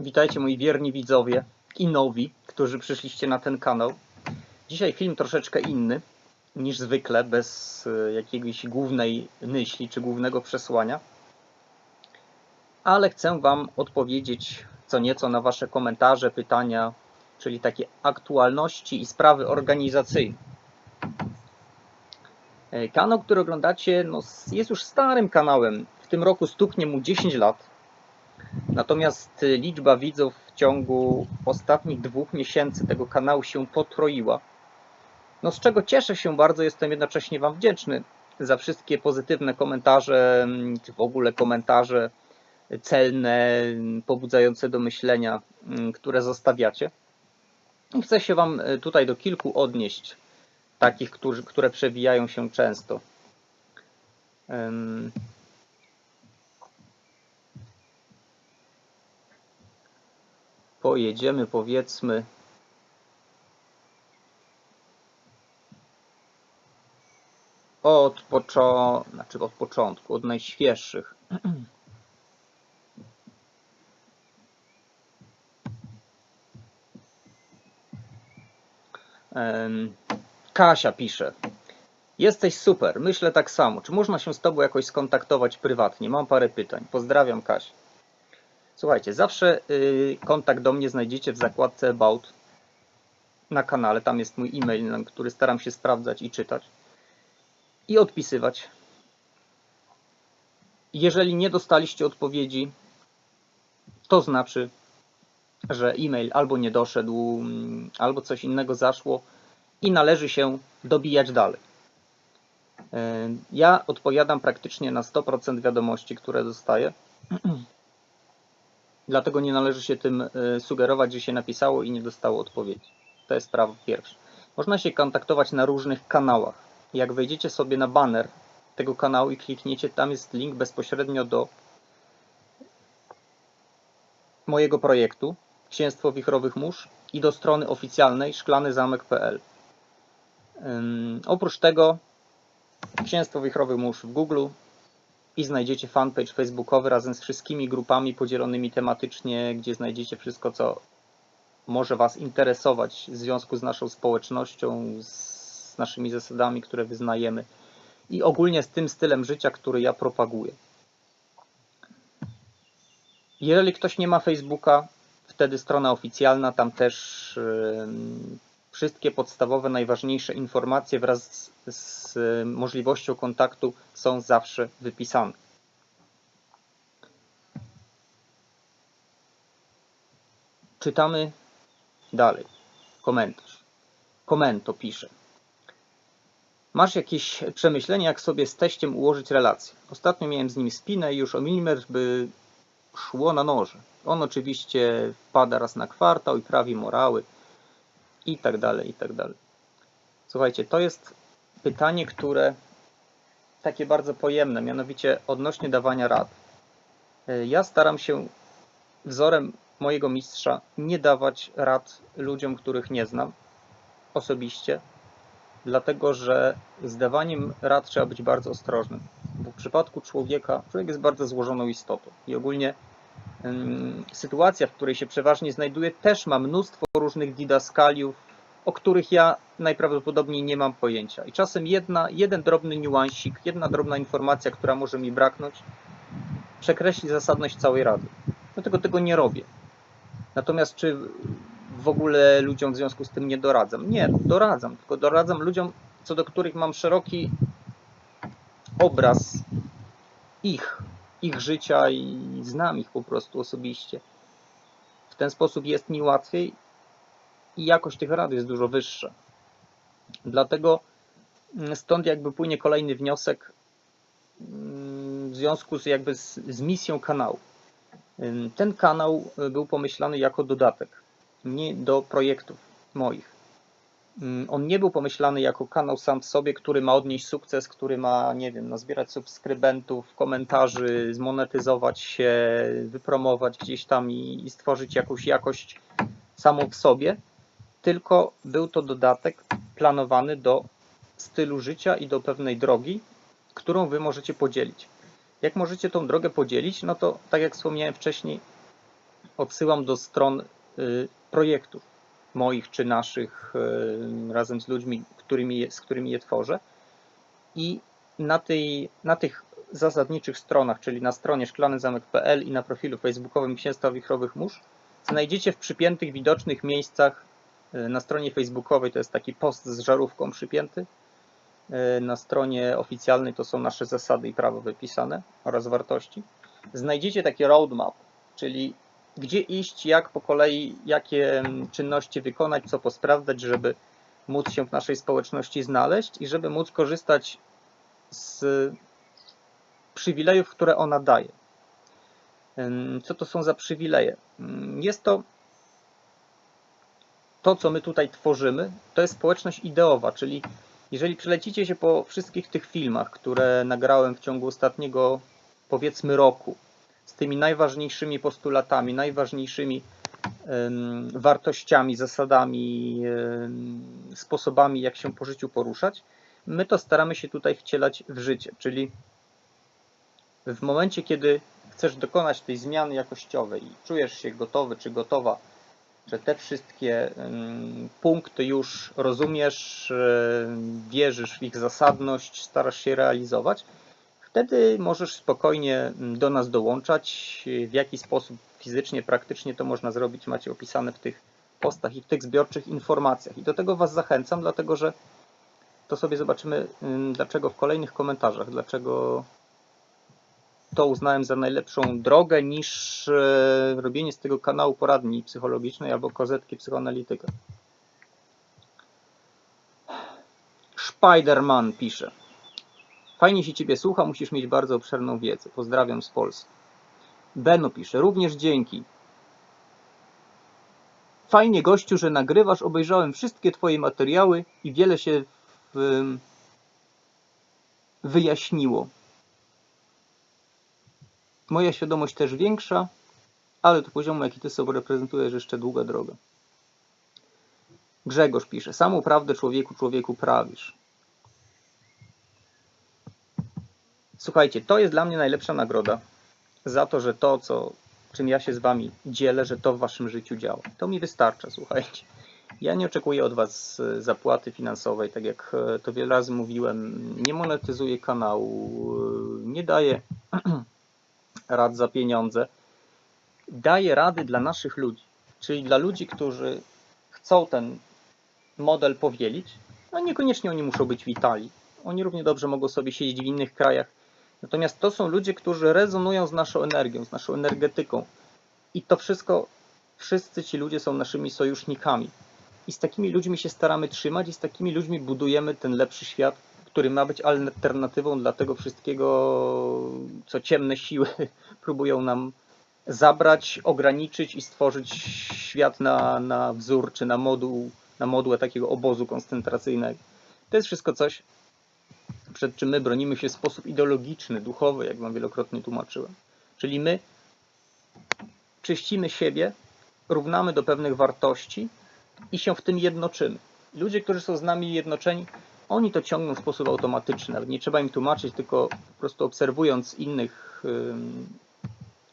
Witajcie moi wierni widzowie i nowi, którzy przyszliście na ten kanał. Dzisiaj film troszeczkę inny niż zwykle, bez e, jakiejś głównej myśli czy głównego przesłania. Ale chcę Wam odpowiedzieć co nieco na Wasze komentarze, pytania, czyli takie aktualności i sprawy organizacyjne. E, Kanał, który oglądacie, no, jest już starym kanałem. W tym roku stuknie mu 10 lat. Natomiast y, liczba widzów w ciągu ostatnich dwóch miesięcy tego kanału się potroiła. No z czego cieszę się bardzo, jestem jednocześnie Wam wdzięczny za wszystkie pozytywne komentarze, mm, czy w ogóle komentarze celne, mm, pobudzające do myślenia, mm, które zostawiacie. I chcę się Wam y, tutaj do kilku odnieść, takich, które przewijają się często. Pojedziemy powiedzmy od, znaczy od początku, od najświeższych. Kasia pisze. Jesteś super, myślę tak samo. Czy można się z Tobą jakoś skontaktować prywatnie? Mam parę pytań. Pozdrawiam, Kasia. Słuchajcie, zawsze y, kontakt do mnie znajdziecie w zakładce About na kanale. Tam jest mój e-mail, który staram się sprawdzać i czytać i odpisywać. Jeżeli nie dostaliście odpowiedzi, to znaczy, że e-mail albo nie doszedł, mm, albo coś innego zaszło i należy się dobijać dalej. Y, Ja odpowiadam praktycznie na 100% wiadomości, które dostaję. Dlatego nie należy się tym y, sugerować, że się napisało i nie dostało odpowiedzi. To jest sprawa pierwsza. Można się kontaktować na różnych kanałach. Jak wejdziecie sobie na banner tego kanału i klikniecie, tam jest link bezpośrednio do mojego projektu Księstwo Wichrowych Mórz i do strony oficjalnej szklanyzamek.pl. Oprócz tego Księstwo Wichrowych Mórz w Google, i znajdziecie fanpage facebookowy razem z wszystkimi grupami podzielonymi tematycznie, gdzie znajdziecie wszystko, co może Was interesować w związku z naszą społecznością, z naszymi zasadami, które wyznajemy i ogólnie z tym stylem życia, który ja propaguję. Jeżeli ktoś nie ma Facebooka, wtedy strona oficjalna, tam też wszystkie podstawowe, najważniejsze informacje wraz z, z możliwością kontaktu są zawsze wypisane. Czytamy dalej. Komentarz. Komento pisze. Masz jakieś przemyślenia, jak sobie z teściem ułożyć relację? Ostatnio miałem z nim spinę już o milimetr by szło na noże. On oczywiście wpada raz na kwartał i prawi morały i tak dalej, i tak dalej. Słuchajcie, to jest pytanie, które takie bardzo pojemne, mianowicie odnośnie dawania rad. E, Ja staram się wzorem mojego mistrza nie dawać rad ludziom, których nie znam osobiście, dlatego że z dawaniem rad trzeba być bardzo ostrożnym. Bo w przypadku człowieka, człowiek jest bardzo złożoną istotą i ogólnie sytuacja, w której się przeważnie znajduje, też ma mnóstwo różnych didaskaliów, o których ja najprawdopodobniej nie mam pojęcia. I czasem jedna, jeden drobny niuansik, jedna drobna informacja, która może mi braknąć, przekreśli zasadność całej rady. Dlatego tego nie robię. Natomiast czy w ogóle ludziom w związku z tym nie doradzam? Nie, doradzam, tylko doradzam ludziom, co do których mam szeroki obraz ich, ich życia i znam ich po prostu osobiście. W ten sposób jest mi łatwiej i jakość tych rad jest dużo wyższa. Dlatego mm, stąd jakby płynie kolejny wniosek mm, w związku z jakby z, z misją kanału. Ten kanał y, był pomyślany jako dodatek nie do projektów moich. Ym, On nie był pomyślany jako kanał sam w sobie, który ma odnieść sukces, który ma, nie wiem, nazbierać subskrybentów, komentarzy, zmonetyzować się, wypromować gdzieś tam i, i stworzyć jakąś jakość samą w sobie, tylko był to dodatek planowany do stylu życia i do pewnej drogi, którą wy możecie podzielić. Jak możecie tą drogę podzielić, no to tak jak wspomniałem wcześniej, odsyłam do stron y, projektów moich czy naszych razem z ludźmi, którymi, z którymi je tworzę. I na, tej, na tych zasadniczych stronach, czyli na stronie szklanyzamek.pl i na profilu facebookowym Księstwa Wichrowych Mórz, znajdziecie w przypiętych, widocznych miejscach y, na stronie facebookowej, to jest taki post z żarówką przypięty, y, na stronie oficjalnej to są nasze zasady i prawo wypisane oraz wartości. Znajdziecie taki roadmap, czyli gdzie iść, jak po kolei, jakie mm, czynności wykonać, co posprawdzać, żeby móc się w naszej społeczności znaleźć i żeby móc korzystać z przywilejów, które ona daje. Co to są za przywileje? Jest to to, co my tutaj tworzymy, to jest społeczność ideowa, czyli jeżeli przelecicie się po wszystkich tych filmach, które nagrałem w ciągu ostatniego, powiedzmy, roku, z tymi najważniejszymi postulatami, najważniejszymi wartościami, zasadami, sposobami, jak się po życiu poruszać, my to staramy się tutaj wcielać w życie. Czyli w momencie, kiedy chcesz dokonać tej zmiany jakościowej i czujesz się gotowy czy gotowa, że te wszystkie punkty już rozumiesz, wierzysz w ich zasadność, starasz się realizować, wtedy możesz spokojnie mm, do nas dołączać. W jaki sposób fizycznie, praktycznie to można zrobić, macie opisane w tych postach i w tych zbiorczych informacjach. I do tego Was zachęcam, dlatego że to sobie zobaczymy, ym, dlaczego w kolejnych komentarzach, dlaczego to uznałem za najlepszą drogę niż e, robienie z tego kanału poradni psychologicznej albo kozetki psychoanalityka. Spiderman pisze. Fajnie się Ciebie słucha, musisz mieć bardzo obszerną wiedzę. Pozdrawiam z Polski. Beno pisze, również dzięki. Fajnie gościu, że nagrywasz, obejrzałem wszystkie Twoje materiały i wiele się w, wyjaśniło. Moja świadomość też większa, ale do poziomu, jaki Ty sobie reprezentujesz, jeszcze długa droga. Grzegorz pisze, samą prawdę człowieku, człowieku prawisz. Słuchajcie, to jest dla mnie najlepsza nagroda za to, że to, co, czym ja się z Wami dzielę, że to w Waszym życiu działa. To mi wystarcza, słuchajcie. Ja nie oczekuję od Was e, zapłaty finansowej, tak jak e, to wiele razy mówiłem. Nie monetyzuję kanału, e, nie daję rad za pieniądze. Daję rady dla naszych ludzi, czyli dla ludzi, którzy chcą ten model powielić. No niekoniecznie oni muszą być w Italii. Oni równie dobrze mogą sobie siedzieć w innych krajach. Natomiast to są ludzie, którzy rezonują z naszą energią, z naszą energetyką. I to wszystko, wszyscy ci ludzie są naszymi sojusznikami. I z takimi ludźmi się staramy trzymać i z takimi ludźmi budujemy ten lepszy świat, który ma być alternatywą dla tego wszystkiego, co ciemne siły próbują nam zabrać, ograniczyć i stworzyć świat na, na wzór czy na moduł, na modułę takiego obozu koncentracyjnego. To jest wszystko coś, przed czym my bronimy się w sposób ideologiczny, duchowy, jak wam wielokrotnie tłumaczyłem. Czyli my czyścimy siebie, równamy do pewnych wartości i się w tym jednoczymy. Ludzie, którzy są z nami jednoczeni, oni to ciągną w sposób automatyczny. Nawet nie trzeba im tłumaczyć, tylko po prostu obserwując innych,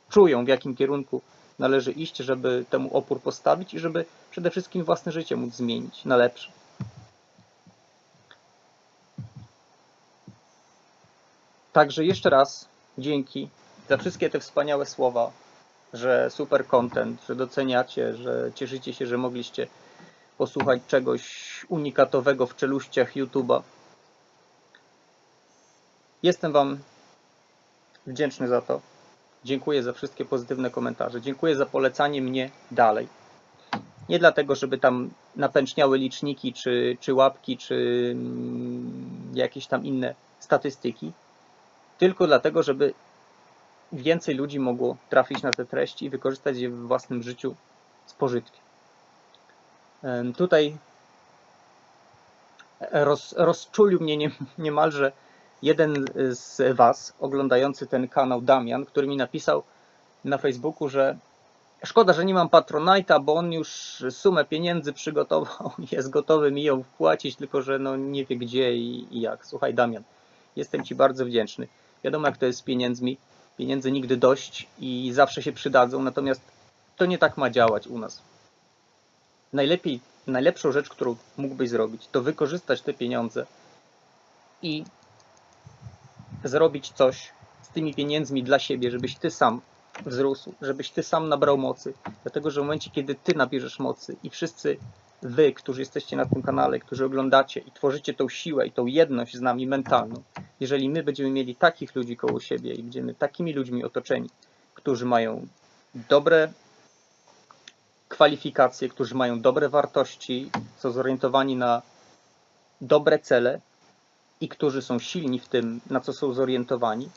czują w jakim kierunku należy iść, żeby temu opór postawić i żeby przede wszystkim własne życie móc zmienić na lepsze. Także jeszcze raz dzięki za wszystkie te wspaniałe słowa, że super content, że doceniacie, że cieszycie się, że mogliście posłuchać czegoś unikatowego w czeluściach YouTube'a. Jestem Wam wdzięczny za to. Dziękuję za wszystkie pozytywne komentarze. Dziękuję za polecanie mnie dalej. Nie dlatego, żeby tam napęczniały liczniki, czy, czy łapki, czy mm, jakieś tam inne statystyki, tylko dlatego, żeby więcej ludzi mogło trafić na te treści i wykorzystać je w własnym życiu z pożytkiem. Em, Tutaj roz, rozczulił mnie nie, niemalże jeden z Was oglądający ten kanał, Damian, który mi napisał na Facebooku, że szkoda, że nie mam Patronite'a, bo on już sumę pieniędzy przygotował, jest gotowy mi ją wpłacić, tylko że no nie wie gdzie i, i jak. Słuchaj Damian, jestem Ci bardzo wdzięczny. Wiadomo jak to jest z pieniędzmi, pieniędzy nigdy dość i zawsze się przydadzą, natomiast to nie tak ma działać u nas. Najlepiej, najlepszą rzecz, którą mógłbyś zrobić, to wykorzystać te pieniądze i zrobić coś z tymi pieniędzmi dla siebie, żebyś ty sam wzrósł, żebyś ty sam nabrał mocy. Dlatego, że w momencie, kiedy ty nabierzesz mocy i wszyscy wy, którzy jesteście na tym kanale, którzy oglądacie i tworzycie tą siłę i tą jedność z nami mentalną, jeżeli my będziemy mieli takich ludzi koło siebie i będziemy takimi ludźmi otoczeni, którzy mają dobre kwalifikacje, którzy mają dobre wartości, są zorientowani na dobre cele i którzy są silni w tym, na co są zorientowani,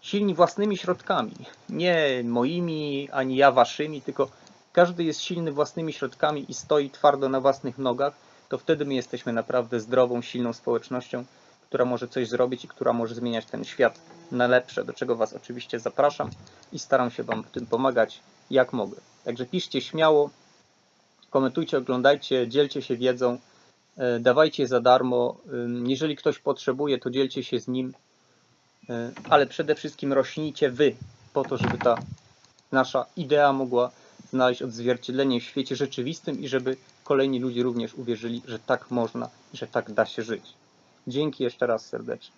silni własnymi środkami, nie moimi, ani ja waszymi, tylko każdy jest silny własnymi środkami i stoi twardo na własnych nogach, to wtedy my jesteśmy naprawdę zdrową, silną społecznością, która może coś zrobić i która może zmieniać ten świat na lepsze, do czego Was oczywiście zapraszam i staram się Wam w tym pomagać jak mogę. Także piszcie śmiało, komentujcie, oglądajcie, dzielcie się wiedzą, e, dawajcie za darmo. Ym, Jeżeli ktoś potrzebuje, to dzielcie się z nim, E, ale przede wszystkim rośnijcie Wy, po to, żeby ta nasza idea mogła znaleźć odzwierciedlenie w świecie rzeczywistym i żeby kolejni ludzie również uwierzyli, że tak można i że tak da się żyć. Dzięki jeszcze raz serdecznie.